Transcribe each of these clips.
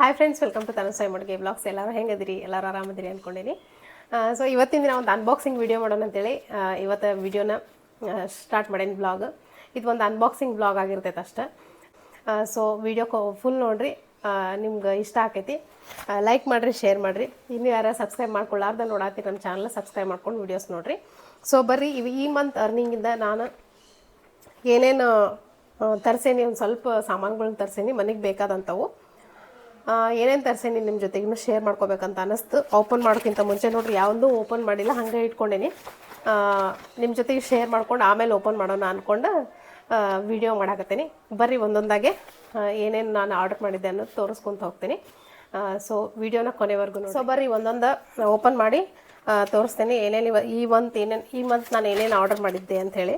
Hi friends welcome to ತನಸಾಯಿ ಮಡ್ಗೆ vlogs ಎಲ್ಲರೂ ಹೆಂಗದಿರಿ? ಎಲ್ಲರೂ ಆರಾಮದಿರಿ ಅಂದ್ಕೊಂಡಿನಿ ಸೊ ಇವತ್ತಿನ ದಿನ ಒಂದು ಅನ್ಬಾಕ್ಸಿಂಗ್ ವೀಡಿಯೋ ಮಾಡೋಣ ಅಂತೇಳಿ ಇವತ್ತು ವಿಡಿಯೋನ ಸ್ಟಾರ್ಟ್ ಮಾಡೇನಿ ಬ್ಲಾಗ್ ಇದು ಒಂದು ಅನ್ಬಾಕ್ಸಿಂಗ್ ಬ್ಲಾಗ್ ಆಗಿರ್ತೈತೆ ಅಷ್ಟೆ. ಸೊ ವಿಡಿಯೋ ಫುಲ್ ನೋಡಿರಿ ನಿಮ್ಗೆ ಇಷ್ಟ ಆಕೈತಿ. ಲೈಕ್ ಮಾಡಿರಿ ಶೇರ್ ಮಾಡಿರಿ. ಇನ್ನು ಯಾರು ಸಬ್ಸ್ಕ್ರೈಬ್ ಮಾಡ್ಕೊಳ್ಳಾರ್ದ ನೋಡಾತಿ ನಮ್ಮ ಚಾನಲ್ ಸಬ್ಸ್ಕ್ರೈಬ್ ಮಾಡ್ಕೊಂಡು ವೀಡಿಯೋಸ್ ನೋಡಿರಿ. ಸೊ ಬರ್ರಿ, ಇವು ಈ ಮಂತ್ ಅರ್ನಿಂಗಿಂದ ನಾನು ಏನೇನು ತರಿಸೇನಿ, ಒಂದು ಸ್ವಲ್ಪ ಸಾಮಾನುಗಳನ್ನ ತರಿಸೇನಿ, ಮನೆಗೆ ಬೇಕಾದಂಥವು ಏನೇನು ತರಿಸೇನಿ ನಿಮ್ಮ ಜೊತೆಗೂ ಶೇರ್ ಮಾಡ್ಕೋಬೇಕಂತ ಅನ್ನಿಸ್ತು ಓಪನ್ ಮಾಡೋಕ್ಕಿಂತ ಮುಂಚೆ ನೋಡ್ರಿ, ಯಾವುದೂ ಓಪನ್ ಮಾಡಿಲ್ಲ, ಹಾಗೆ ಇಟ್ಕೊಂಡೇನಿ. ನಿಮ್ಮ ಜೊತೆಗೆ ಶೇರ್ ಮಾಡ್ಕೊಂಡು ಆಮೇಲೆ ಓಪನ್ ಮಾಡೋಣ ಅಂದ್ಕೊಂಡು ವಿಡಿಯೋ ಮಾಡಾಕತ್ತೀನಿ. ಬರ್ರಿ ಒಂದೊಂದಾಗೆ ಏನೇನು ನಾನು ಆರ್ಡರ್ ಮಾಡಿದ್ದೆ ಅನ್ನೋದು ತೋರಿಸ್ಕೊಂತ ಹೋಗ್ತೀನಿ. ಸೊ ವಿಡಿಯೋನ ಕೊನೆವರೆಗೂ ಸೊ ಬರ್ರಿ ಒಂದೊಂದು ಓಪನ್ ಮಾಡಿ ತೋರಿಸ್ತೀನಿ. ಏನೇನು ಇವ, ಈ ಮಂತ್ ಏನೇನು, ಈ ಮಂತ್ ನಾನು ಏನೇನು ಆರ್ಡರ್ ಮಾಡಿದ್ದೆ ಅಂಥೇಳಿ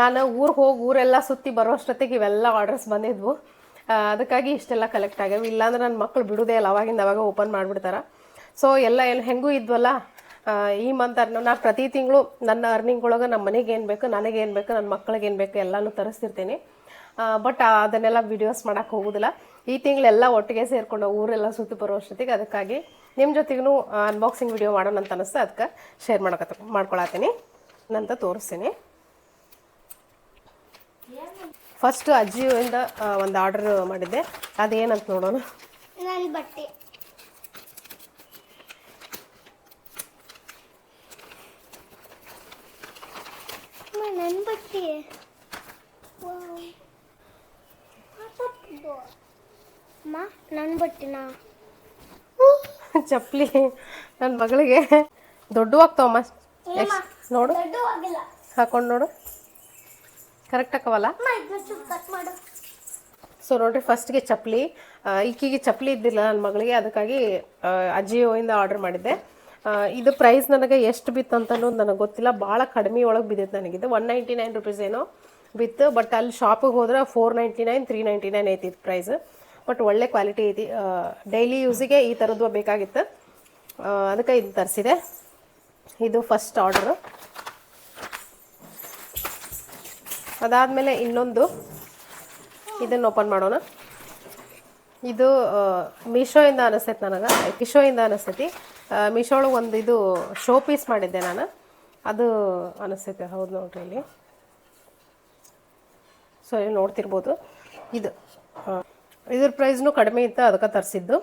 ನಾನು ಊರಿಗೆ ಹೋಗಿ, ಊರೆಲ್ಲ ಸುತ್ತಿ ಬರೋಷ್ಟೊತ್ತಿಗೆ ಇವೆಲ್ಲ ಆರ್ಡರ್ಸ್ ಬಂದಿದ್ವು. ಅದಕ್ಕಾಗಿ ಇಷ್ಟೆಲ್ಲ ಕಲೆಕ್ಟ್ ಆಗ್ಯಾವ ಇಲ್ಲಾಂದ್ರೆ ನನ್ನ ಮಕ್ಕಳು ಬಿಡುವುದೇ ಇಲ್ಲ. ಅವಾಗಿಂದ ಅವಾಗ ಓಪನ್ ಮಾಡಿಬಿಡ್ತಾರೆ. ಸೊ ಎಲ್ಲ ಏನು ಹೆಂಗೂ ಇದ್ವಲ್ಲ ಈ ಮಂತ್ ಅರ್ನ ನಾನು ಪ್ರತಿ ತಿಂಗಳು ನನ್ನ ಅರ್ನಿಂಗ್ ಒಳಗೆ ನಮ್ಮ ಮನೆಗೆ ಏನು ಬೇಕು, ನನಗೆ ಏನು ಬೇಕು ನನ್ನ ಮಕ್ಕಳಿಗೆ ಏನು ಬೇಕು ಎಲ್ಲನೂ ತರಿಸ್ತಿರ್ತೀನಿ. ಬಟ್ ಅದನ್ನೆಲ್ಲ ವಿಡಿಯೋಸ್ ಮಾಡೋಕ್ಕೆ ಹೋಗೋದಿಲ್ಲ. ಈ ತಿಂಗಳೆಲ್ಲ ಒಟ್ಟಿಗೆ ಸೇರಿಕೊಂಡು ಊರೆಲ್ಲ ಸುತ್ತಿ ಬರೋ ಅಷ್ಟೊತ್ತಿಗೆ ಅದಕ್ಕಾಗಿ ನಿಮ್ಮ ಜೊತೆಗೂ ಅನ್ಬಾಕ್ಸಿಂಗ್ ವಿಡಿಯೋ ಮಾಡೋಣ ಅಂತ ಅನ್ನಿಸ್ತು ಅದಕ್ಕೆ ಶೇರ್ ಮಾಡಕತ್ತ ಮಾಡ್ಕೊಳತ್ತೀನಿ ನಂತ ತೋರಿಸ್ತೀನಿ. ಫಸ್ಟ್ ಅಜ್ಜಿಯಿಂದ ಒಂದು ಆರ್ಡರ್ ಮಾಡಿದ್ದೆ. ಅದೇನಂತ ನೋಡೋಣ. ನನ್ನ ಬಟ್ಟೆ. ನನ್ನ ಬಟ್ಟೆ. ನನ್ನ ಬಟ್ಟೆನಾ? ಚಪ್ಪಲಿ ನನ್ನ ಮಗಳಿಗೆ. ದೊಡ್ಡ ಆಗ್ತಾವಮ್ಮ ನೋಡು. ಹಾಕೊಂಡು ನೋಡು. ಕರೆಕ್ಟ್ ಹಾಕವಲ್ಲ ಸೊ ನೋಡ್ರಿ ಫಸ್ಟ್ಗೆ ಚಪ್ಪಲಿ. ಈಕಿಗೆ ಚಪ್ಪಲಿ ಇದ್ದಿಲ್ಲ ನನ್ನ ಮಗಳಿಗೆ ಅದಕ್ಕಾಗಿ ಅಜಿಯೋಯಿಂದ ಆರ್ಡರ್ ಮಾಡಿದ್ದೆ. ಇದು ಪ್ರೈಸ್ ನನಗೆ ಎಷ್ಟು ಬಿತ್ತು ಅಂತ ಅನ್ನೋದು ನನಗೆ ಗೊತ್ತಿಲ್ಲ. ಭಾಳ ಕಡಿಮೆ ಒಳಗೆ ಬಿದ್ದಿತ್ತು ನನಗಿದು. ಒನ್ ನೈಂಟಿ ನೈನ್ ರುಪೀಸ್ ಏನೋ ಬಿತ್ತು. ಬಟ್ ಅಲ್ಲಿ ಶಾಪಿಗೆ ಹೋದ್ರೆ four ninety nine three ninety nine ಐತಿ ಪ್ರೈಸ್ ಬಟ್ ಒಳ್ಳೆ ಕ್ವಾಲಿಟಿ ಐತಿ. ಡೈಲಿ ಯೂಸಿಗೆ ಈ ಥರದ್ದು ಬೇಕಾಗಿತ್ತು. ಅದಕ್ಕೆ ಇದು ತರಿಸಿದೆ. ಇದು ಫಸ್ಟ್ ಆರ್ಡರು ಅದಾದಮೇಲೆ ಇನ್ನೊಂದು ಇದನ್ನು ಓಪನ್ ಮಾಡೋಣ. ಇದು ಮೀಶೋಯಿಂದ ಅನಿಸ್ತೈತೆ ನನಗೆ. ಮಿಶೋಯಿಂದ ಅನಿಸ್ತೈತಿ. ಮೀಶೋ ಒಳಗೆ ಒಂದು ಇದು ಶೋ ಪೀಸ್ ಮಾಡಿದ್ದೆ ನಾನು. ಅದು ಅನಿಸ್ತೈತೆ, ಹೌದು ನೋಡ್ರಿ ಇಲ್ಲಿ. ಸೊ ಇಲ್ಲಿ ನೋಡ್ತಿರ್ಬೋದು. ಇದು ಇದ್ರ ಪ್ರೈಸ್ನು ಕಡಿಮೆ ಇತ್ತು ಅದಕ್ಕೆ ತರಿಸಿದ್ದು.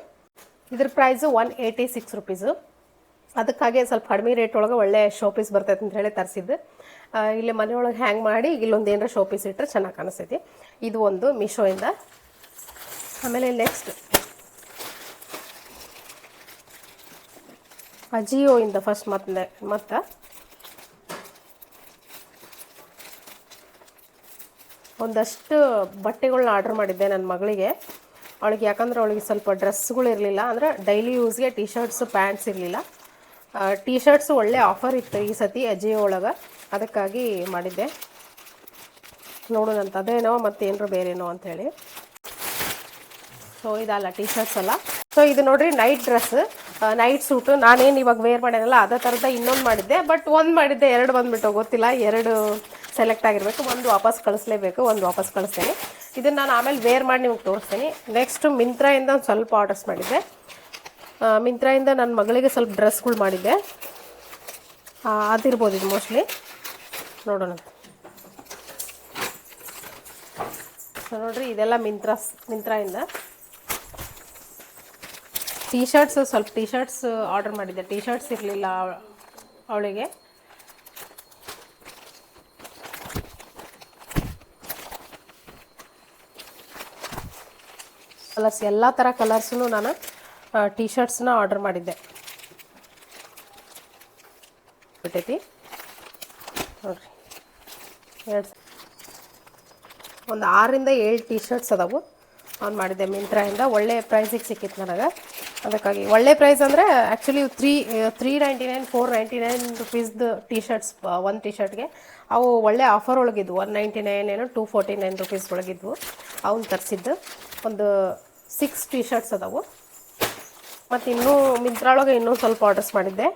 ಇದ್ರ price one eighty six rupees ಅದಕ್ಕಾಗಿ ಸ್ವಲ್ಪ ಕಡಿಮೆ ರೇಟ್ ಒಳಗೆ ಒಳ್ಳೆ ಶೋ ಪೀಸ್ ಬರ್ತೈತೆ ಅಂತ ಹೇಳಿ ತರಿಸಿದ್ದು ಇಲ್ಲಿ ಮನೆಯೊಳಗೆ ಹ್ಯಾಂಗ್ ಮಾಡಿ ಇಲ್ಲೊಂದು ಏನಾರ ಶೋ ಪೀಸ್ ಇಟ್ಟರೆ ಚೆನ್ನಾಗಿ ಕಾಣಿಸ್ತೈತಿ. ಇದು ಒಂದು ಮಿಶೋಯಿಂದ. ಆಮೇಲೆ ನೆಕ್ಸ್ಟ್ ಅಜಿಯೋಯಿಂದ ಫಸ್ಟ್ ಮತ್ತೆ ಮತ್ತು. ಒಂದಷ್ಟು ಬಟ್ಟೆಗಳನ್ನ ಆರ್ಡ್ರ್ ಮಾಡಿದ್ದೆ ನನ್ನ ಮಗಳಿಗೆ. ಅವಳಿಗೆ ಯಾಕಂದ್ರೆ ಅವಳಿಗೆ ಸ್ವಲ್ಪ ಡ್ರೆಸ್ಗಳು ಇರಲಿಲ್ಲ. ಅಂದ್ರೆ ಡೈಲಿ ಯೂಸ್ಗೆ ಟಿ ಶರ್ಟ್ಸ್ ಪ್ಯಾಂಟ್ಸ್ ಇರಲಿಲ್ಲ. ಟಿ ಶರ್ಟ್ಸ್ ಒಳ್ಳೆ ಆಫರ್ ಇತ್ತು ಈ ಸತಿ ಅಜಿಯೋ ಒಳಗೆ. ಅದಕ್ಕಾಗಿ ಮಾಡಿದ್ದೆ. ನೋಡೋಣಂತ ಅದೇನೋ ಮತ್ತೇನರು ಬೇರೇನೋ ಅಂಥೇಳಿ ಸೊ ಇದಲ್ಲ ಟೀ ಶರ್ಟ್ಸ್ ಅಲ್ಲ. ಸೊ ಇದು ನೋಡ್ರಿ ನೈಟ್ ಡ್ರೆಸ್ ನೈಟ್ ಸೂಟು ನಾನೇನು ಇವಾಗ ವೇರ್ ಮಾಡ್ಯಾನಲ್ಲ ಅದೇ ಥರದ ಇನ್ನೊಂದು ಮಾಡಿದ್ದೆ. ಬಟ್ ಒಂದು ಮಾಡಿದ್ದೆ, ಎರಡು ಬಂದುಬಿಟ್ಟು, ಗೊತ್ತಿಲ್ಲ. ಎರಡು ಸೆಲೆಕ್ಟ್ ಆಗಿರಬೇಕು. ಒಂದು ವಾಪಸ್ ಕಳಿಸ್ಲೇಬೇಕು, ಒಂದು ವಾಪಸ್ ಕಳಿಸ್ತೇನೆ. ಇದನ್ನು ನಾನು ಆಮೇಲೆ ವೇರ್ ಮಾಡಿ ನಿಮ್ಗೆ ತೋರಿಸ್ತೀನಿ. ನೆಕ್ಸ್ಟು ಮಿಂತ್ರಾಯಿಂದ ಒಂದು ಸ್ವಲ್ಪ ಆರ್ಡರ್ಸ್ ಮಾಡಿದ್ದೆ. ಮಿಂತ್ರಾಯಿಂದ ನನ್ನ ಮಗಳಿಗೆ ಸ್ವಲ್ಪ ಡ್ರೆಸ್ಗಳು ಮಾಡಿದ್ದೆ. ಅದಿರ್ಬೋದು ಇದು ಮೋಸ್ಟ್ಲಿ ನೋಡೋಣ. ಸೊ ನೋಡ್ರಿ, ಇದೆಲ್ಲ ಮಿಂತ್ರಾಸ್ ಮಿಂತ್ರಾಯಿಂದ. ಟೀ ಶರ್ಟ್ಸ್ ಸ್ವಲ್ಪ ಟೀ ಶರ್ಟ್ಸ್ ಆರ್ಡರ್ ಮಾಡಿದ್ದೆ. ಟೀ ಶರ್ಟ್ಸ್ ಇರಲಿಲ್ಲ ಅವಳಿಗೆ. ಕಲರ್ಸ್ ಎಲ್ಲ ಥರ ಕಲರ್ಸು ನಾನು ಟೀ ಶರ್ಟ್ಸ್ನ ಆರ್ಡರ್ ಮಾಡಿದ್ದೆ. ಬಿಟ್ಟೈತಿ? ನೋಡ್ರಿ. ಎರಡು ಒಂದು ಆರರಿಂದ ಏಳು ಟೀ ಶರ್ಟ್ಸ್ ಅದಾವು. ಆನ್ ಮಾಡಿದ್ದೆ ಮಿಂತ್ರಾಯಿಂದ. ಒಳ್ಳೆ ಪ್ರೈಸಿಗೆ ಸಿಕ್ಕಿತ್ತು ನನಗೆ. ಅದಕ್ಕಾಗಿ ಒಳ್ಳೆ ಪ್ರೈಸ್ ಅಂದರೆ actually three three ninety nine four ninety nine ರುಪೀಸ್ದು T shirts ಒಂದು ಟಿ ಶರ್ಟ್ಗೆ ಅವು ಒಳ್ಳೆ ಆಫರ್ ಒಳಗಿದ್ವು. ಒನ್ ನೈಂಟಿ ನೈನ್ ಏನೋ ಟೂ ಫೋರ್ಟಿ ನೈನ್ ರುಪೀಸ್ ಒಳಗಿದ್ವು. ಅವನ್ನ ತರಿಸಿದ್ದು. ಒಂದು ಸಿಕ್ಸ್ ಟೀ ಶರ್ಟ್ಸ್ ಅದಾವು. ಮತ್ತು ಇನ್ನೂ ಮಿಂತ್ರೊಳಗೆ ಇನ್ನೂ ಸ್ವಲ್ಪ ಆರ್ಡರ್ಸ್ ಮಾಡಿದ್ದೆ.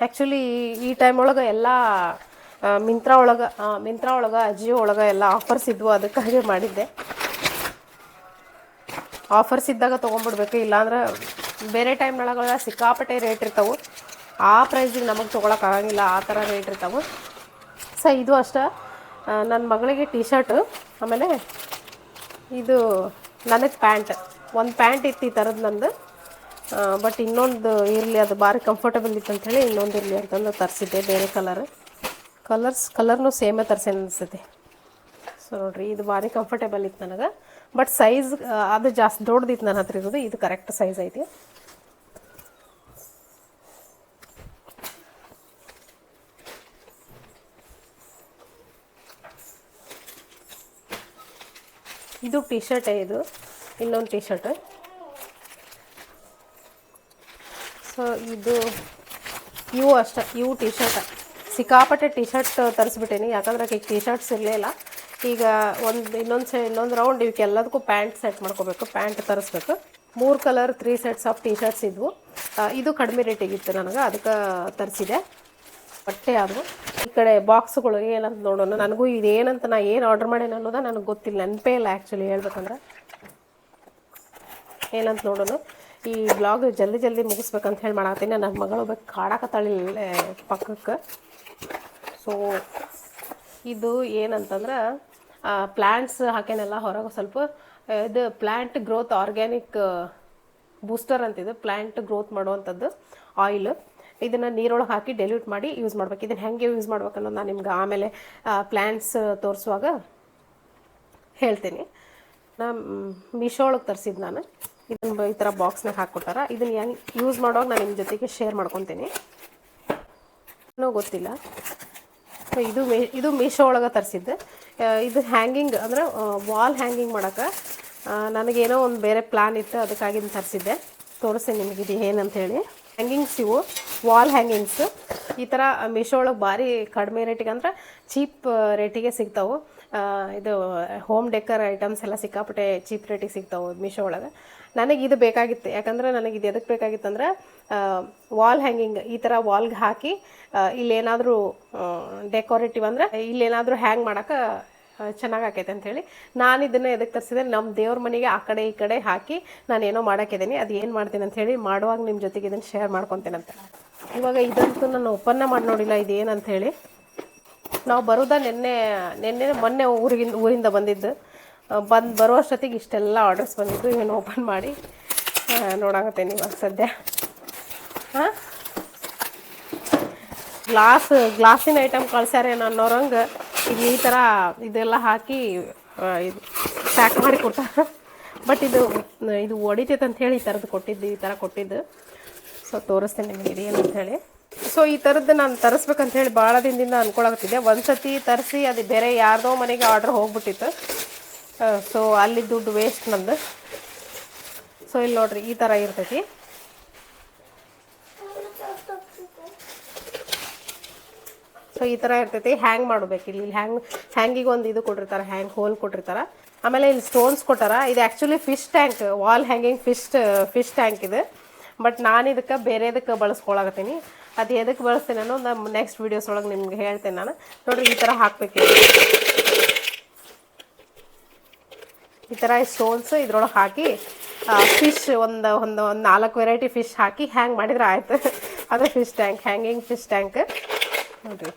ಆ್ಯಕ್ಚುಲಿ ಈ ಟೈಮ್ ಒಳಗೆ ಎಲ್ಲ ಮಿಂತ್ರ ಒಳಗೆ ಮಿಂತ್ರ ಒಳಗೆ ಅಜಿಯೋ ಒಳಗೆ ಎಲ್ಲ ಆಫರ್ಸ್ ಇದ್ವು, ಅದಕ್ಕಾಗಿ ಮಾಡಿದ್ದೆ. ಆಫರ್ಸ್ ಇದ್ದಾಗ ತೊಗೊಂಡ್ಬಿಡ್ಬೇಕು, ಇಲ್ಲಾಂದ್ರೆ ಬೇರೆ ಟೈಮ್ ಒಳಗೆ ಸಿಕ್ಕಾಪಟ್ಟೆ ರೇಟ್ ಇರ್ತಾವೆ. ಆ ಪ್ರೈಸಿಗೆ ನಮಗೆ ತೊಗೊಳಕ್ಕಾಗಂಗಿಲ್ಲ ಆ ಥರ ರೇಟ್ ಇರ್ತಾವೆ. ಸೊ ಇದು ಅಷ್ಟೇ. ನನ್ನ ಮಗಳಿಗೆ ಟೀ ಶರ್ಟು ಆಮೇಲೆ ಇದು ನನಗೆ ಪ್ಯಾಂಟ್. ಒಂದು ಪ್ಯಾಂಟ್ ಇತ್ತು ಈ ಥರದ್ದು ನಂದು. ಬಟ್ ಇನ್ನೊಂದು ಇರಲಿ, ಅದು ಭಾರಿ ಕಂಫರ್ಟಬಲ್ ಇತ್ತು ಅಂಥೇಳಿ ಇನ್ನೊಂದು ಇರಲಿ ಅಂತಂದು ತರಿಸಿದ್ದೆ, ಬೇರೆ ಕಲರ್ ಕಲರ್ಸ್ ಕಲರ್ನು ಸೇಮೇ ತರಿಸಿ ಅನಿಸ್ತೈತಿ. ಸೊ ನೋಡಿರಿ, ಇದು ಭಾರಿ ಕಂಫರ್ಟೇಬಲ್ ಇತ್ತು ನನಗೆ. ಬಟ್ ಸೈಜ್ ಅದು ಜಾಸ್ತಿ ದೊಡ್ಡದಿತ್ತು ನನ್ನ ಹತ್ರ ಇರೋದು, ಇದು ಕರೆಕ್ಟ್ ಸೈಜ್ ಐತಿ. ಇದು ಟಿ ಶರ್ಟೇ ಇದು. ಇನ್ನೊಂದು ಟಿ ಶರ್ಟ್ ಸೊ ಇದು ಇವು ಅಷ್ಟೇ ಇವು ಟಿ ಶರ್ಟ್ ಸಿಕ್ಕಾಪಟ್ಟೆ ಟಿ ಶರ್ಟ್ ತರಿಸ್ಬಿಟ್ಟೇನಿ. ಯಾಕಂದ್ರೆ ಈಗ ಟಿ ಶರ್ಟ್ಸ್ ಇರಲಿಲ್ಲ ಈಗ ಒಂದು, ಇನ್ನೊಂದು ಸೈ, ಇನ್ನೊಂದು ರೌಂಡ್ ಇವಕ್ಕೆ ಎಲ್ಲದಕ್ಕೂ ಪ್ಯಾಂಟ್ ಸೆಟ್ ಮಾಡ್ಕೋಬೇಕು. ಪ್ಯಾಂಟ್ ತರಿಸ್ಬೇಕು. ಮೂರು colour three sets of T shirts ಇದ್ವು ಇದು ಕಡಿಮೆ ರೇಟಿಗಿತ್ತು ನನಗೆ. ಅದಕ್ಕೆ ತರಿಸಿದೆ. ಬಟ್ಟೆ ಆದವು ಈ ಕಡೆ ಬಾಕ್ಸ್ಗಳು ಏನಂತ ನೋಡೋಣ. ನನಗೂ ಇದೇನಂತ ನಾ ಏನು ಆರ್ಡರ್ ಮಾಡೇನೆ ಅನ್ನೋದ ನನಗೆ ಗೊತ್ತಿಲ್ಲ. ನೆನಪೇ ಇಲ್ಲ ಆ್ಯಕ್ಚುಲಿ ಹೇಳ್ಬೇಕಂದ್ರೆ. ಏನಂತ ನೋಡೋಣ. ಈ ಬ್ಲಾಗ್ ಜಲ್ದಿ ಜಲ್ದಿ ಮುಗಿಸ್ಬೇಕಂತ ಹೇಳಿ ಮಾಡತ್ತೀನಿ ನನ್ನ ಮಗಳು ಬೇಕು ಕಾಡಕತ್ತಾಳಿ ಇಲ್ಲೇ ಪಕ್ಕಕ್ಕೆ. ಸೊ ಇದು ಏನಂತಂದ್ರೆ ಪ್ಲ್ಯಾಂಟ್ಸ್ ಹಾಕೇನೆಲ್ಲ ಹೊರಗೆ ಸ್ವಲ್ಪ, ಇದು ಪ್ಲ್ಯಾಂಟ್ ಗ್ರೋತ್ ಆರ್ಗ್ಯಾನಿಕ್ ಬೂಸ್ಟರ್ ಅಂತಿದೆ. ಪ್ಲ್ಯಾಂಟ್ ಗ್ರೋತ್ ಮಾಡುವಂಥದ್ದು ಆಯಿಲ್ ಇದನ್ನು ನೀರೊಳಗೆ ಹಾಕಿ ಡೆಲ್ಯೂಟ್ ಮಾಡಿ ಯೂಸ್ ಮಾಡ್ಬೇಕು. ಇದನ್ನು ಹೆಂಗೆ ಯೂಸ್ ಮಾಡ್ಬೇಕು ಅನ್ನೋದು ನಾನು ನಿಮ್ಗೆ ಆಮೇಲೆ ಪ್ಲ್ಯಾಂಟ್ಸ್ ತೋರಿಸುವಾಗ ಹೇಳ್ತೀನಿ. ನಾನು ಮೀಶೋ ಒಳಗೆ ತರಿಸಿದ್ದು ನಾನು. ಇದನ್ನು ಈ ಥರ ಬಾಕ್ಸ್ನಾಗ ಹಾಕ್ಕೊಟ್ಟಾರ. ಇದನ್ನು ಹೆಂಗೆ ಯೂಸ್ ಮಾಡೋವಾಗ ನಾನು ನಿಮ್ಮ ಜೊತೆಗೆ ಶೇರ್ ಮಾಡ್ಕೊತೀನಿ. ಏನೋ ಗೊತ್ತಿಲ್ಲ. ಇದು ಮೇ, ಇದು ಮೀಶೋ ಒಳಗೆ ತರಿಸಿದ್ದು ಇದು ಹ್ಯಾಂಗಿಂಗ್ ಅಂದ್ರೆ ವಾಲ್ ಹ್ಯಾಂಗಿಂಗ್ ಮಾಡೋಕೆ ನನಗೇನೋ ಒಂದು ಬೇರೆ ಪ್ಲ್ಯಾನ್ ಇತ್ತು, ಅದಕ್ಕಾಗಿ ತರಿಸಿದ್ದೆ. ತೋರಿಸ್ತೀನಿ ನಿಮಗೆ ಇದು ಏನಂತ ಹೇಳಿ. ಹ್ಯಾಂಗಿಂಗ್ಸ್ ಇವು ವಾಲ್ ಹ್ಯಾಂಗಿಂಗ್ಸ್ ಈ ಥರ ಮೀಶೋ ಒಳಗೆ ಭಾರಿ ಕಡಿಮೆ ರೇಟಿಗೆ ಅಂದ್ರೆ ಚೀಪ್ ರೇಟಿಗೆ ಸಿಗ್ತಾವೆ. ಇದು ಹೋಮ್ ಡೆಕರ್ ಐಟಮ್ಸ್ ಎಲ್ಲ ಸಿಕ್ಕಾಪಟ್ಟೆ ಚೀಪ್ ರೇಟಿಗೆ ಸಿಗ್ತಾವೆ ಮೀಶೋ ಒಳಗೆ. ನನಗೆ ಇದು ಬೇಕಾಗಿತ್ತು. ಯಾಕಂದ್ರೆ ನನಗೆ ಇದು ಎದಕ್ಕೆ ಬೇಕಾಗಿತ್ತಂದ್ರೆ ವಾಲ್ ಹ್ಯಾಂಗಿಂಗ್ ಈ ಥರ ವಾಲ್ಗೆ ಹಾಕಿ ಇಲ್ಲೇನಾದರೂ ಡೆಕೋರೇಟಿವ್ ಅಂದ್ರೆ ಇಲ್ಲೇನಾದರೂ ಹ್ಯಾಂಗ್ ಮಾಡೋಕೆ ಚೆನ್ನಾಗಿ ಆಕೈತೆ ಅಂಥೇಳಿ ನಾನು ಇದನ್ನು ಎದಕ್ಕೆ ತರಿಸಿದೆ ನಮ್ಮ ದೇವ್ರ ಮನೆಗೆ ಆ ಕಡೆ ಈ ಕಡೆ ಹಾಕಿ ನಾನು ಏನೋ ಮಾಡೋಕ್ಕಿದ್ದೀನಿ ಅದು ಏನು ಮಾಡ್ತೀನಿ ಅಂತ ಹೇಳಿ ಮಾಡುವಾಗ ನಿಮ್ಮ ಜೊತೆಗೆ ಇದನ್ನು ಶೇರ್ ಮಾಡ್ಕೊತೀನಂತೆ. ಇವಾಗ ಇದಂತೂ ನಾನು ಒಪ್ಪನ್ನ ಮಾಡಿ ನೋಡಿಲ್ಲ ಇದು ಏನಂತ ಹೇಳಿ ನಾವು ಬರೋದ ನಿನ್ನೆ ನಿನ್ನೆ ಮೊನ್ನೆ ಊರಿಗಿಂದ, ಊರಿಂದ ಬಂದಿದ್ದು. ಬಂದು ಬರುವಷ್ಟೊತ್ತಿಗೆ ಇಷ್ಟೆಲ್ಲ ಆರ್ಡರ್ಸ್ ಬಂದಿದ್ದು, ಇವನು ಓಪನ್ ಮಾಡಿ ನೋಡಾಕತ್ತೇನೆ ಇವಾಗ ಸದ್ಯ. ಹಾಂ ಗ್ಲಾಸ್, ಗ್ಲಾಸಿನ ಐಟಮ್ ಕಳ್ಸ್ಯಾರೇನೋ ಅನ್ನೋರಂಗೆ. ಇದು ಈ ಥರ ಇದೆಲ್ಲ ಹಾಕಿ ಇದು ಪ್ಯಾಕ್ ಮಾಡಿ ಕೊಡ್ತಾರೆ. ಬಟ್ ಇದು ಇದು ಒಡಿತೈತೆ ಅಂತ ಹೇಳಿ ಈ ಥರದ್ದು ಕೊಟ್ಟಿದ್ದು, ಈ ಥರ ಕೊಟ್ಟಿದ್ದು. ಸೊ ತೋರಿಸ್ತೇನೆ ನಿಮಗೆ ಇದೆ ಏನು ಅಂತ ಹೇಳಿ. ಸೊ ಈ ಥರದ್ದು ನಾನು ತರಿಸ್ಬೇಕಂತ ಹೇಳಿ ಭಾಳ ದಿನದಿಂದ ಅಂದ್ಕೊಳಕತ್ತಿದ್ದೆ ಒಂದು ಸತಿ ತರಿಸಿ, ಅದು ಬೇರೆ ಯಾರದೋ ಮನೆಗೆ ಆರ್ಡ್ರ್ ಹೋಗ್ಬಿಟ್ಟಿತ್ತು. ಸೊ ಅಲ್ಲಿ ದುಡ್ಡು ವೇಸ್ಟ್ ನಂದು. ಸೊ ಇಲ್ಲಿ ನೋಡ್ರಿ, ಈ ಥರ ಇರ್ತೈತಿ. ಸೊ ಈ ಥರ ಇರ್ತೈತಿ. ಹ್ಯಾಂಗ್ ಮಾಡ್ಬೇಕು. ಇಲ್ಲಿ ಹ್ಯಾಂಗ್ ಹ್ಯಾಂಗಿಗೆ ಒಂದು ಇದು ಕೊಟ್ಟಿರ್ತಾರೆ. ಹ್ಯಾಂಗ್ ಹೋಲ್ ಕೊಟ್ಟಿರ್ತಾರೆ. ಆಮೇಲೆ ಇಲ್ಲಿ ಸ್ಟೋನ್ಸ್ ಕೊಟ್ಟಾರ. ಇದು actually fish tank wall hanging fish fish tank ಇದು. ಬಟ್ ನಾನು ಇದಕ್ಕೆ ಬೇರೆದಕ್ಕೆ ಬಳಸ್ಕೊಳಕತ್ತೀನಿ. ಅದು ಎದಕ್ಕೆ ಬಳಸ್ತೀನಿ ಅನ್ನೋ ನಮ್ಮ ನೆಕ್ಸ್ಟ್ ವೀಡಿಯೋಸ್ ಒಳಗೆ ನಿಮ್ಗೆ ಹೇಳ್ತೇನೆ ನಾನು. ನೋಡ್ರಿ, ಈ ಥರ ಹಾಕ್ಬೇಕು. ಈ ಥರ ಸ್ಟೋನ್ಸ್ ಇದ್ರೊಳಗೆ ಹಾಕಿ ಫಿಶ್ ಒಂದು ಒಂದು ಒಂದು ನಾಲ್ಕು ವೆರೈಟಿ ಫಿಶ್ ಹಾಕಿ ಹ್ಯಾಂಗ್ ಮಾಡಿದ್ರೆ ಆಯ್ತು. ಅದೇ fish tank hanging fish tank ನೋಡಿರಿ.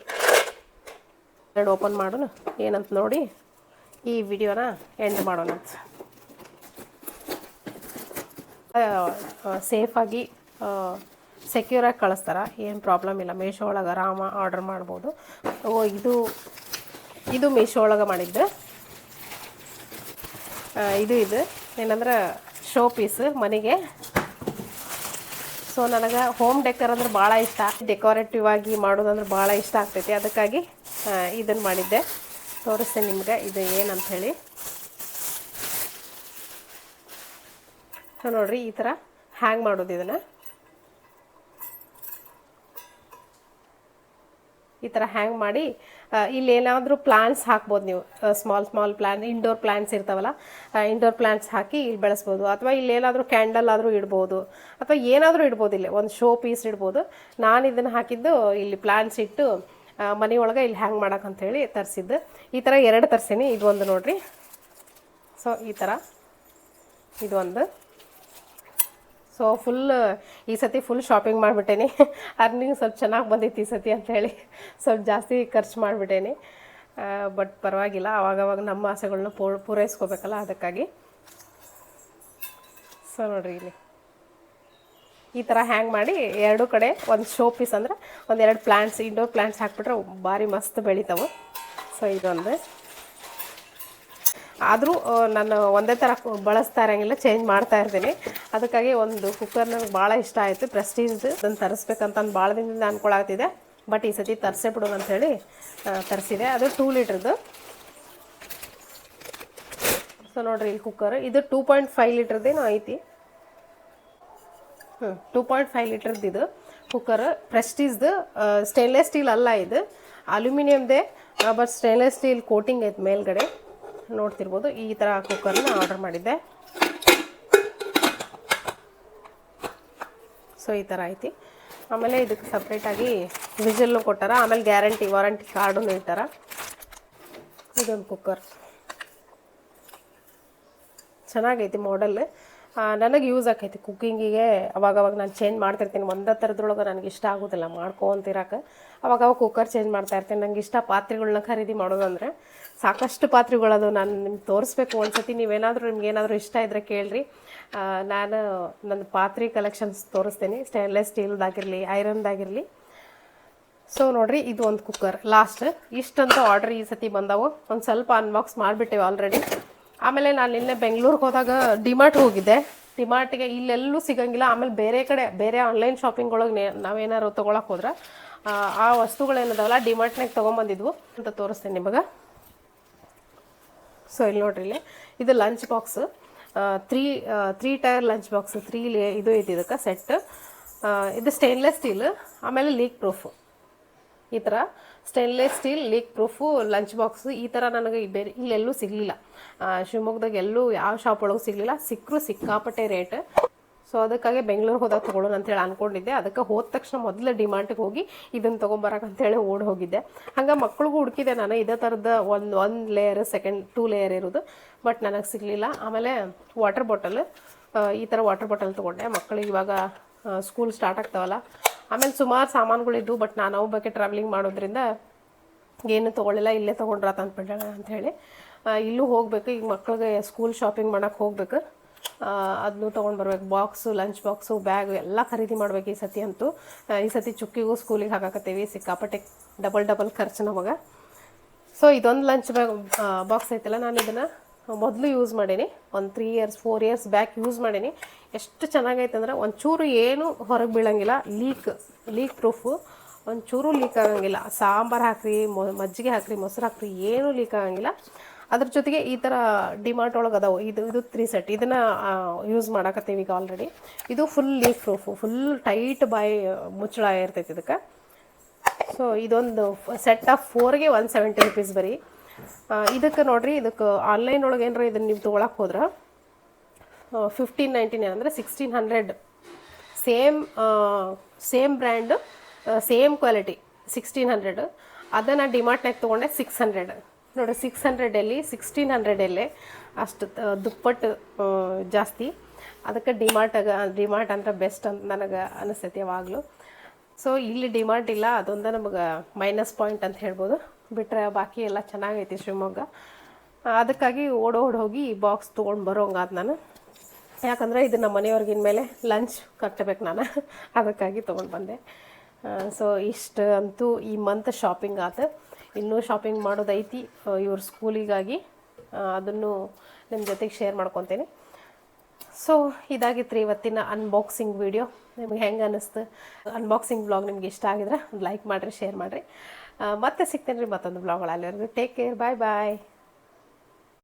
ಎರಡು ಓಪನ್ ಮಾಡೋಣ, ಏನಂತ ನೋಡಿ ಈ ವಿಡಿಯೋನ ಎಂಡ್ ಮಾಡೋಣ. ಸೇಫಾಗಿ ಸೆಕ್ಯೂರಾಗಿ ಕಳಿಸ್ತಾರೆ, ಏನು ಪ್ರಾಬ್ಲಮ್ ಇಲ್ಲ. ಮೀಶೋ ಒಳಗೆ ಆರಾಮ ಆರ್ಡರ್ ಮಾಡ್ಬೋದು. ಓ, ಇದು ಇದು ಮೀಶೋ ಒಳಗೆ ಮಾಡಿದ್ದೆ ಇದು ಇದು, ಏನಂದ್ರೆ ಶೋ ಪೀಸ್ ಮನೆಗೆ ಸೊ ನನಗೆ ಹೋಮ್ ಡೆಕರ್ ಅಂದ್ರೆ ಭಾಳ ಇಷ್ಟ. ಡೆಕೋರೇಟಿವ್ ಆಗಿ ಮಾಡೋದಂದ್ರೆ ಭಾಳ ಇಷ್ಟ ಆಗ್ತೈತಿ. ಅದಕ್ಕಾಗಿ ಇದನ್ನು ಮಾಡಿದ್ದೆ. ತೋರಿಸ್ತೇನೆ ನಿಮ್ಗೆ ಇದು ಏನಂತ ಹೇಳಿ. ಸೊ ನೋಡ್ರಿ, ಈ ಥರ ಹ್ಯಾಂಗ್ ಮಾಡೋದು ಇದನ್ನು. ಈ ಥರ ಹ್ಯಾಂಗ್ ಮಾಡಿ ಇಲ್ಲಿ ಏನಾದರೂ ಪ್ಲಾಂಟ್ಸ್ ಹಾಕ್ಬೋದು ನೀವು. Small small plan indoor plants ಇರ್ತಾವಲ್ಲ ಇಂಡೋರ್ ಪ್ಲಾಂಟ್ಸ್ ಹಾಕಿ ಇಲ್ಲಿ ಬೆಳೆಸ್ಬೋದು. ಅಥವಾ ಇಲ್ಲಿ ಏನಾದರೂ ಕ್ಯಾಂಡಲ್ ಆದರೂ ಇಡ್ಬೋದು. ಅಥವಾ ಏನಾದರೂ ಇಡ್ಬೋದು ಇಲ್ಲಿ. ಒಂದು ಶೋ ಪೀಸ್ ಇಡ್ಬೋದು. ನಾನು ಇದನ್ನು ಹಾಕಿದ್ದು ಇಲ್ಲಿ ಪ್ಲಾಂಟ್ಸ್ ಇಟ್ಟು ಮನೆಯೊಳಗೆ ಇಲ್ಲಿ ಹ್ಯಾಂಗ್ ಅಂತೇಳಿ ತರಿಸಿದ್ದು. ಈ ಥರ ಎರಡು ತರಿಸೀನಿ. ಇದು ಒಂದು ನೋಡಿರಿ. ಸೊ ಈ ಥರ ಇದು ಒಂದು. ಸೊ ಫುಲ್ ಈ ಸತಿ ಫುಲ್ ಶಾಪಿಂಗ್ ಮಾಡಿಬಿಟ್ಟೇನಿ. ಅರ್ನಿಂಗ್ ಸ್ವಲ್ಪ ಚೆನ್ನಾಗಿ ಬಂದಿತ್ತು ಈ ಸತಿ ಅಂಥೇಳಿ ಸ್ವಲ್ಪ ಜಾಸ್ತಿ ಖರ್ಚು ಮಾಡಿಬಿಟ್ಟೇನಿ. ಬಟ್ ಪರವಾಗಿಲ್ಲ ಆವಾಗವಾಗ ನಮ್ಮ ಆಸೆಗಳನ್ನ ಪೂ ಪೂರೈಸ್ಕೋಬೇಕಲ್ಲ ಅದಕ್ಕಾಗಿ. ಸೊ ನೋಡ್ರಿ ಇಲ್ಲಿ. ಈ ಥರ ಹ್ಯಾಂಗ್ ಮಾಡಿ ಎರಡು ಕಡೆ ಒಂದು ಶೋ ಪೀಸ್ ಅಂದ್ರೆ ಒಂದೆರಡು ಪ್ಲ್ಯಾಂಟ್ಸ್ ಇಂಡೋರ್ ಪ್ಲ್ಯಾಂಟ್ಸ್ ಹಾಕ್ಬಿಟ್ರೆ ಭಾರಿ ಮಸ್ತ್ ಬೆಳಿತಾವೆ. ಸೊ ಇದೊಂದು. ಆದರೂ ನಾನು ಒಂದೇ ಥರ ಬಳಸ್ತಾ ಇರೋಂಗಿಲ್ಲ ಚೇಂಜ್ ಮಾಡ್ತಾ ಇರ್ತೀನಿ. ಅದಕ್ಕಾಗಿ ಒಂದು ಕುಕ್ಕರ್ ನನಗೆ ಭಾಳ ಇಷ್ಟ ಆಯಿತು ಪ್ರೆಸ್ಟೀಜ್ದು ಅದನ್ನು ತರಿಸ್ಬೇಕಂತ ನಾನು ಭಾಳ ದಿನದಿಂದ ಅನ್ಕೊಳಾಗ್ತಿದೆ ಬಟ್ ಈ ಸತಿ ತರಿಸೇ ಬಿಡೋಣ ಅಂಥೇಳಿ ತರಿಸಿದೆ. ಅದು ಟೂ ಲೀಟ್ರದ್ದು. ಸೊ ನೋಡಿರಿ ಇಲ್ಲಿ ಕುಕ್ಕರ್ ಇದು ಟೂ ಪಾಯಿಂಟ್ ಫೈವ್ ಲೀಟ್ರದ್ದೇನೋ ಐತಿ. ಹ್ಞೂ ಟೂ ಪಾಯಿಂಟ್ ಫೈವ್ ಲೀಟ್ರದ್ದು ಇದು ಕುಕ್ಕರ್ ಪ್ರೆಸ್ಟೀಸ್ದು ಸ್ಟೇನ್ಲೆಸ್ ಸ್ಟೀಲ್ ಅಲ್ಲ ಇದು. ಅಲ್ಯೂಮಿನಿಯಮ್ದೇ ಬಟ್ ಸ್ಟೇನ್ಲೆಸ್ ಸ್ಟೀಲ್ ಕೋಟಿಂಗ್ ಐತೆ ಮೇಲ್ಗಡೆ. ನೋಡ್ತಿರ್ಬೋದು. ಈ ಥರ ಕುಕ್ಕರ್ನ ಆರ್ಡರ್ ಮಾಡಿದ್ದೆ. ಸೊ ಈ ಥರ ಐತಿ. ಆಮೇಲೆ ಇದಕ್ಕೆ ಸಪ್ರೇಟಾಗಿ ವಿಜಲ್ನು ಕೊಟ್ಟಾರ. ಆಮೇಲೆ ಗ್ಯಾರಂಟಿ ವಾರಂಟಿ ಕಾರ್ಡನ್ನು ಇಟ್ಟಾರ ಇದೊಂದು ಕುಕ್ಕರ್ ಚೆನ್ನಾಗೈತಿ ಮಾಡೆಲ್ ನನಗೆ ಯೂಸ್ ಆಕೈತಿ ಕುಕ್ಕಿಂಗಿಗೆ ಅವಾಗವಾಗ ನಾನು ಚೇಂಜ್ ಮಾಡ್ತಿರ್ತೀನಿ. ಒಂದೇ ಥರದ್ರೊಳಗೆ ನನಗೆ ಇಷ್ಟ ಆಗೋದಿಲ್ಲ. ಮಾಡ್ಕೊಂತಿರಕ್ಕೆ ಅವಾಗವಾಗ ಕುಕ್ಕರ್ ಚೇಂಜ್ ಮಾಡ್ತಾ ಇರ್ತೀನಿ. ನಂಗೆ ಇಷ್ಟ ಪಾತ್ರೆಗಳನ್ನ ಖರೀದಿ ಮಾಡೋದಂದ್ರೆ ಸಾಕಷ್ಟು ಪಾತ್ರೆಗಳದು ನಾನು ನಿಮ್ಗೆ ತೋರಿಸ್ಬೇಕು ಒಂದ್ಸತಿ ನೀವೇನಾದರೂ ನಿಮ್ಗೆ ಏನಾದರೂ ಇಷ್ಟ ಇದ್ದರೆ ಕೇಳ್ರಿ. ನಾನು ನನ್ನ ಪಾತ್ರೆ ಕಲೆಕ್ಷನ್ಸ್ ತೋರಿಸ್ತೀನಿ. ಸ್ಟೇನ್ಲೆಸ್ ಸ್ಟೀಲ್ದಾಗಿರಲಿ ಐರನ್ದಾಗಿರಲಿ ಸೊ ನೋಡ್ರಿ, ಇದು ಒಂದು ಕುಕ್ಕರ್ ಲಾಸ್ಟ್ ಇಷ್ಟಂತ ಆರ್ಡ್ರ್ ಈ ಸತಿ ಬಂದವು. ಒಂದು ಸ್ವಲ್ಪ ಅನ್ಬಾಕ್ಸ್ ಮಾಡಿಬಿಟ್ಟೇವೆ ಆಲ್ರೆಡಿ ಆಮೇಲೆ ನಾನು ನಿನ್ನೆ ಬೆಂಗಳೂರಿಗೆ ಹೋದಾಗ ಡಿಮಾರ್ಟ್ ಹೋಗಿದ್ದೆ. ಡಿಮಾರ್ಟಿಗೆ ಇಲ್ಲೆಲ್ಲೂ ಸಿಗಂಗಿಲ್ಲ. ಆಮೇಲೆ ಬೇರೆ ಕಡೆ ಬೇರೆ ಆನ್ಲೈನ್ ಶಾಪಿಂಗ್ ಒಳಗೆ ನಾವೇನಾದ್ರು ತೊಗೊಳಕ್ಕೆ ಹೋದ್ರೆ ಆ, ವಸ್ತುಗಳೇನದಾವಲ್ಲ ಡಿಮಾರ್ಟ್ನಾಗ ತೊಗೊಂಬಂದಿದ್ವು. ಅಂತ ತೋರಿಸ್ತೇನೆ ನಿಮಗೆ. ಸೊ ಇಲ್ಲಿ ನೋಡ್ರಿ ಇಲ್ಲಿ. ಇದು lunch box three three tier lunch box three ಇದು ಐತಿ ಇದಕ್ಕೆ ಸೆಟ್ ಇದು ಸ್ಟೇನ್ಲೆಸ್ ಸ್ಟೀಲ್ ಆಮೇಲೆ ಲೀಕ್ ಪ್ರೂಫ್ ಈ ಥರ stainless steel leak proof lunch box ಈ ಥರ ನನಗೆ ಬೇರೆ ಇಲ್ಲೆಲ್ಲೂ ಸಿಗಲಿಲ್ಲ. ಶಿವಮೊಗ್ಗದಾಗ ಎಲ್ಲೂ ಯಾವ ಶಾಪ್ ಒಳಗೆ ಸಿಗಲಿಲ್ಲ. ಸಿಕ್ಕರು ಸಿಕ್ಕಾಪಟ್ಟೆ ರೇಟ್ ಸೊ ಅದಕ್ಕಾಗಿ ಬೆಂಗಳೂರಿಗೆ ಹೋದಾಗ ತೊಗೊಳ್ಳೋಣ ಅಂತೇಳಿ ಅಂದ್ಕೊಂಡಿದ್ದೆ ಅದಕ್ಕೆ ಹೋದ ತಕ್ಷಣ ಮೊದಲು ಡಿಮಾರ್ಟಿಗೆ ಹೋಗಿ ಇದನ್ನು ತೊಗೊಂಬರಕ್ಕೆ ಅಂತೇಳಿ ಓಡಿ ಹೋಗಿದ್ದೆ. ಹಂಗೆ ಮಕ್ಳಿಗೂ ಹುಡುಕಿದೆ ನಾನು. ಇದೇ ಥರದ ಒಂದು ಒಂದು ಲೇಯರ್ ಸೆಕೆಂಡ್ ಟೂ ಲೇಯರ್ ಇರೋದು. ಬಟ್ ನನಗೆ ಸಿಗಲಿಲ್ಲ. ಆಮೇಲೆ ವಾಟರ್ ಬಾಟಲ್ ಈ ಥರ ವಾಟರ್ ಬಾಟಲ್ ತೊಗೊಂಡೆ. ಮಕ್ಕಳಿಗೆ ಇವಾಗ ಸ್ಕೂಲ್ ಸ್ಟಾರ್ಟ್ ಆಗ್ತಾವಲ್ಲ. ಆಮೇಲೆ ಸುಮಾರು ಸಾಮಾನುಗಳಿದ್ವು ಬಟ್ ನಾನು ಅವು ಟ್ರಾವೆಲಿಂಗ್ ಮಾಡೋದ್ರಿಂದ ಏನು ತೊಗೊಳ್ಳಿಲ್ಲ, ಇಲ್ಲೇ ತೊಗೊಂಡ್ರಾತ ಅಂದ್ಬಿಡೋಣ ಅಂಥೇಳಿ ಇಲ್ಲೂ ಹೋಗ್ಬೇಕು, ಈಗ ಮಕ್ಳಿಗೆ ಸ್ಕೂಲ್ ಶಾಪಿಂಗ್ ಮಾಡೋಕೆ ಹೋಗ್ಬೇಕು. ಅದನ್ನು ತೊಗೊಂಡು ಬರ್ಬೇಕು. ಬಾಕ್ಸು ಲಂಚ್ ಬಾಕ್ಸು ಬ್ಯಾಗ್ ಎಲ್ಲ ಖರೀದಿ ಮಾಡ್ಬೇಕು ಈ ಸತಿ ಅಂತೂ. ಈ ಸತಿ ಚುಕ್ಕಿಗೂ ಸ್ಕೂಲಿಗೆ ಹಾಕಾಕತ್ತೀವಿ, ಸಿಕ್ಕಾಪಟ್ಟೆ ಡಬಲ್ ಡಬಲ್ ಖರ್ಚು ನಮಗೆ. ಸೊ ಇದೊಂದು ಲಂಚ್ ಬ್ಯಾಗ್ ಬಾಕ್ಸ್ ಐತಲ್ಲ, ನಾನು ಇದನ್ನು ಮೊದಲು ಯೂಸ್ ಮಾಡೀನಿ. ಒಂದು three years four years back use ಮಾಡೀನಿ. ಎಷ್ಟು ಚೆನ್ನಾಗೈತೆ ಅಂದ್ರೆ ಒಂಚೂರು ಏನು ಹೊರಗೆ ಬೀಳಂಗಿಲ್ಲ. ಲೀಕ್ ಲೀಕ್ ಪ್ರೂಫು ಒಂಚೂರು ಲೀಕ್ ಆಗಂಗಿಲ್ಲ. ಸಾಂಬಾರು ಹಾಕ್ರಿ ಮಜ್ಜಿಗೆ ಹಾಕ್ರಿ, ಮೊಸರು ಹಾಕ್ರಿ, ಏನೂ ಲೀಕ್ ಆಗಂಗಿಲ್ಲ. ಅದ್ರ ಜೊತೆಗೆ ಈ ಥರ ಡಿಮಾರ್ಟ್ ಒಳಗೆ ಅದಾವೆ. ಇದು ಇದು ತ್ರೀ ಸೆಟ್ ಇದನ್ನು ಯೂಸ್ ಮಾಡಕತ್ತೀವಿ ಈಗ ಆಲ್ರೆಡಿ ಇದು full leak proof full tight ಬಾಯಿ, ಮುಚ್ಚಳ ಇರ್ತೈತೆ ಇದಕ್ಕೆ. ಸೊ ಇದೊಂದು ಸೆಟ್ ಆಫ್ ಫೋರ್ಗೆ ಒನ್ ಸೆವೆಂಟಿ ರುಪೀಸ್ ಬರೀ. ಇದಕ್ಕೆ ನೋಡಿರಿ, ಇದಕ್ಕೆ ಆನ್ಲೈನ್ ಒಳಗೆ ಏನಾರ ಇದನ್ನು ನೀವು ತೊಗೊಳಕ್ಕೆ ಹೋದ್ರೆ ಫಿಫ್ಟೀನ್ ಅಂದ್ರೆ ಅಂದರೆ sixteen hundred same same brand same quality sixteen hundred ಅದನ್ನು ಡಿಮಾರ್ಟ್ನಾಗ ತೊಗೊಂಡೆ ಸಿಕ್ಸ್ ಹಂಡ್ರೆಡ್ ನೋಡಿ ಸಿಕ್ಸ್ ಹಂಡ್ರೆಡಲ್ಲಿ ಸಿಕ್ಸ್ಟೀನ್ ಹಂಡ್ರೆಡಲ್ಲೇ ಅಷ್ಟು ತ- ದುಪ್ಪಟ್ಟು ಜಾಸ್ತಿ. ಅದಕ್ಕೆ ಡಿಮಾರ್ಟಾಗ ಡಿಮಾರ್ಟ್ ಅಂದ್ರೆ ಬೆಸ್ಟ್ ಅಂತ ನನಗೆ ಅನಿಸ್ತೈತಿ ಯಾವಾಗಲೂ. ಸೊ ಇಲ್ಲಿ ಡಿಮಾರ್ಟ್ ಇಲ್ಲ, ಅದೊಂದು ನಮಗೆ ಮೈನಸ್ ಪಾಯಿಂಟ್ ಅಂತ ಹೇಳ್ಬೋದು. ಬಿಟ್ಟರೆ ಬಾಕಿ ಎಲ್ಲ ಚೆನ್ನಾಗೈತಿ ಶಿವಮೊಗ್ಗ. ಅದಕ್ಕಾಗಿ ಓಡೋಡ್ ಹೋಗಿ ಈ ಬಾಕ್ಸ್ ತೊಗೊಂಡು ಬರೋಂಗಾದ ನಾನು. ಯಾಕಂದರೆ ಇದು ನಮ್ಮ ಮನೆಯವ್ರಿಗಿನ ಮೇಲೆ ಲಂಚ್ ಕಟ್ಟಬೇಕು ನಾನು. ಅದಕ್ಕಾಗಿ ತೊಗೊಂಡು ಬಂದೆ. ಸೊ ಇಷ್ಟು ಅಂತೂ ಈ ಮಂತ್ ಶಾಪಿಂಗ್ ಆತು. ಇನ್ನೂ ಶಾಪಿಂಗ್ ಮಾಡೋದೈತಿ ಇವ್ರ ಸ್ಕೂಲಿಗಾಗಿ ಅದನ್ನು ನಿಮ್ಮ ಜೊತೆಗೆ ಶೇರ್ ಮಾಡ್ಕೊತೀನಿ. ಸೊ ಇದಾಗಿತ್ತು ರೀ ಇವತ್ತಿನ ಅನ್ಬಾಕ್ಸಿಂಗ್ ವಿಡಿಯೋ ನಿಮ್ಗೆ ಹೆಂಗೆ ಅನ್ನಿಸ್ತು ಅನ್ಬಾಕ್ಸಿಂಗ್ ಬ್ಲಾಗ್ ನಿಮ್ಗೆ ಇಷ್ಟ ಆಗಿದ್ರೆ ಲೈಕ್ ಮಾಡಿರಿ ಶೇರ್ ಮಾಡಿರಿ. ಮತ್ತೆ ಸಿಗ್ತೇನೆ ರೀ ಮತ್ತೊಂದು ಬ್ಲಾಗ್ಗಳಲ್ಲಿ ಟೇಕ್ ಕೇರ್ ಬಾಯ್ ಬಾಯ್